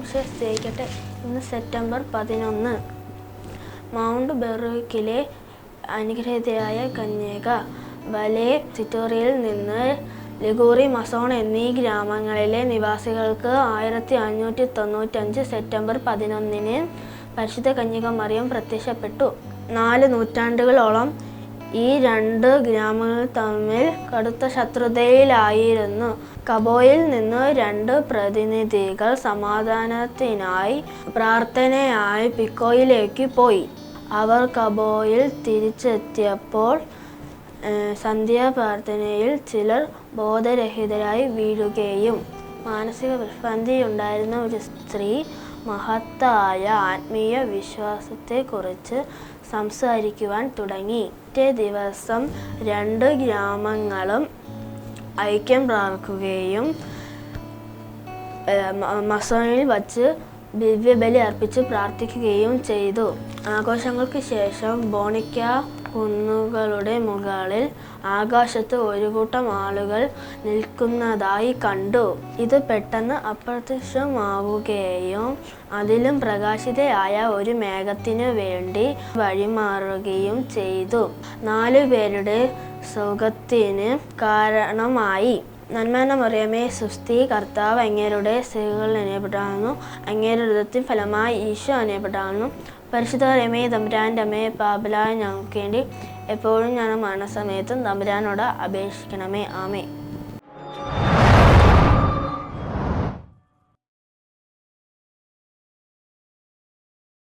വിശ്വസിക്കട്ടെ ഇന്ന് സെപ്റ്റംബർ പതിനൊന്ന്. മൗണ്ട് ബെറൂക്കിലെ അനുഗ്രഹീതയായ കന്യക ബലെ സിറ്റോറിയയിൽ നിന്ന് ലഗോറി മസോൺ എന്നീ ഗ്രാമങ്ങളിലെ നിവാസികൾക്ക് ആയിരത്തി അഞ്ഞൂറ്റി തൊണ്ണൂറ്റഞ്ച് സെപ്റ്റംബർ പതിനൊന്നിന് പരിശുദ്ധ കന്യക മറിയം പ്രത്യക്ഷപ്പെട്ടു. നാല് നൂറ്റാണ്ടുകളോളം ഈ രണ്ട് ഗ്രാമങ്ങൾ തമ്മിൽ കടുത്ത ശത്രുതയിലായിരുന്നു. കബോയിൽ നിന്ന് രണ്ട് പ്രതിനിധികൾ സമാധാനത്തിനായി പ്രാർത്ഥനയായി പിക്കോയിലേക്ക് പോയി. അവർ കബോയിൽ തിരിച്ചെത്തിയപ്പോൾ സന്ധ്യാ പ്രാർത്ഥനയിൽ ചിലർ ബോധരഹിതരായി വീഴുകയും മാനസിക വിഭ്രാന്തിയുണ്ടായിരുന്ന ഒരു സ്ത്രീ മഹത്തായ ആത്മീയ വിശ്വാസത്തെക്കുറിച്ച് സംസാരിക്കുവാൻ തുടങ്ങി. പിറ്റേ ദിവസം രണ്ട് ഗ്രാമങ്ങളും ഐക്യം പ്രാർക്കുകയും മസോണിൽ വച്ച് ദിവ്യബലി അർപ്പിച്ച് പ്രാർത്ഥിക്കുകയും ചെയ്തു. ആഘോഷങ്ങൾക്ക് ശേഷം ബോണിക്ക കുന്നുകളുടെ മുകളിൽ ആകാശത്ത് ഒരു കൂട്ടം ആളുകൾ നിൽക്കുന്നതായി കണ്ടു. ഇത് പെട്ടെന്ന് അപ്രത്യക്ഷമാവുകയും അതിലും പ്രകാശിതയായ ഒരു മേഘത്തിനു വേണ്ടി വഴിമാറുകയും ചെയ്തു. നാലു പേരുടെ സുഖത്തിന് കാരണമായി. നന്മന മറിയമേ സുസ്തി കർത്താവ് അങ്ങേരുടെ സ്ത്രീകൾ അനുഭവപ്പെട്ടാകുന്നു അങ്ങേരുടെ ഹൃദയത്തിൻ ഫലമായി ഈശോ അനുഭവപ്പെട്ടാകുന്നു പരിശുദ്ധ രമേ തമ്പുരാന്റെ അമ്മയെ പാപലായ ഞങ്ങൾക്ക് വേണ്ടി എപ്പോഴും ഞാൻ മരണസമയത്തും തമ്പുരാനോട് അപേക്ഷിക്കണമേ. ആമേ